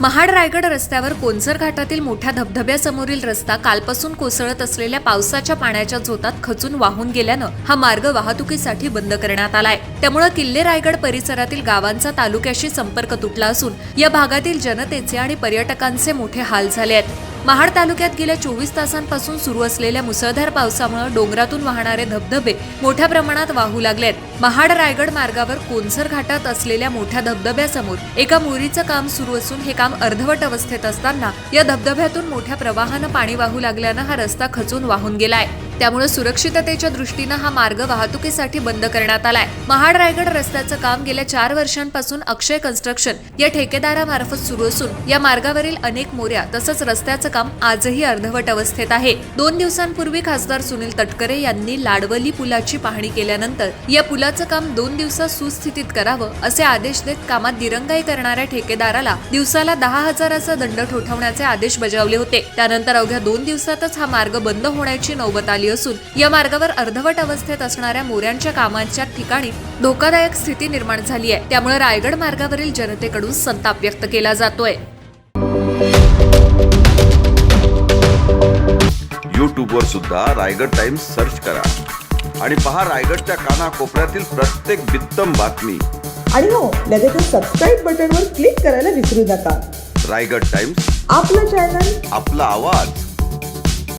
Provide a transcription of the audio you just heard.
महाड रायगड रस्त्यावर कोनसर घाटातील मोठ्या धबधब्यासमोरील रस्ता कालपासून कोसळत असलेल्या पावसाच्या पाण्याच्या झोतात खचून वाहून गेल्यानं हा मार्ग वाहतुकीसाठी बंद करण्यात आलाय. त्यामुळे किल्ले रायगड परिसरातील गावांचा तालुक्याशी संपर्क तुटला असून या भागातील जनतेचे आणि पर्यटकांचे मोठे हाल झाले आहेत. महाड तालुक्यात गेल्या चोवीस तासांपासून सुरू असलेल्या मुसळधार पावसामुळे डोंगरातून वाहणारे धबधबे मोठ्या प्रमाणात वाहू लागलेत महाड रायगड मार्गावर कोनसर घाटात असलेल्या मोठ्या धबधब्यासमोर एका मोरीचं काम सुरू असून हे काम अर्धवट अवस्थेत असताना या धबधब्यातून मोठ्या प्रवाहानं पाणी वाहू लागल्यानं हा रस्ता खचून वाहून गेलाय. त्यामुळे सुरक्षिततेच्या दृष्टीनं हा मार्ग वाहतुकीसाठी बंद करण्यात आलाय. महाड रायगड रस्त्याचं काम गेल्या चार वर्षांपासून अक्षय कन्स्ट्रक्शन या ठेकेदारामार्फत सुरू असून या मार्गावरील अनेक मोऱ्या तसंच रस्त्याचं काम आजही अर्धवट अवस्थेत आहे. दोन दिवसांपूर्वी खासदार सुनील तटकरे यांनी लाडवली पुलाची पाहणी केल्यानंतर या पुलाचं काम दोन दिवसात सुस्थितीत करावं असे आदेश देत कामात दिरंगाई करणाऱ्या ठेकेदाराला दिवसाला दहा हजाराचा दंड ठोठावण्याचे आदेश बजावले होते. त्यानंतर अवघ्या दोन दिवसातच हा मार्ग बंद होण्याची नौबत आली असून या मार्गावर अर्धवट अवस्थेत असणाऱ्या मोऱ्यांच्या कामांच्या ठिकाणी धोकादायक स्थिती निर्माण झाली आहे. त्यामुळे रायगड मार्गावरील जनतेकडून संताप व्यक्त केला जातोय. यूट्यूबवर सुद्धा रायगड टाइम्स सर्च करा आणि पहा रायगडच्या कानाकोपऱ्यातील प्रत्येक बित्तम बातमी. आणि हो लगेचच सबस्क्राईब बटनवर क्लिक करायला विसरू नका. रायगड टाइम्स. आपलं चॅनल आपला आवाज.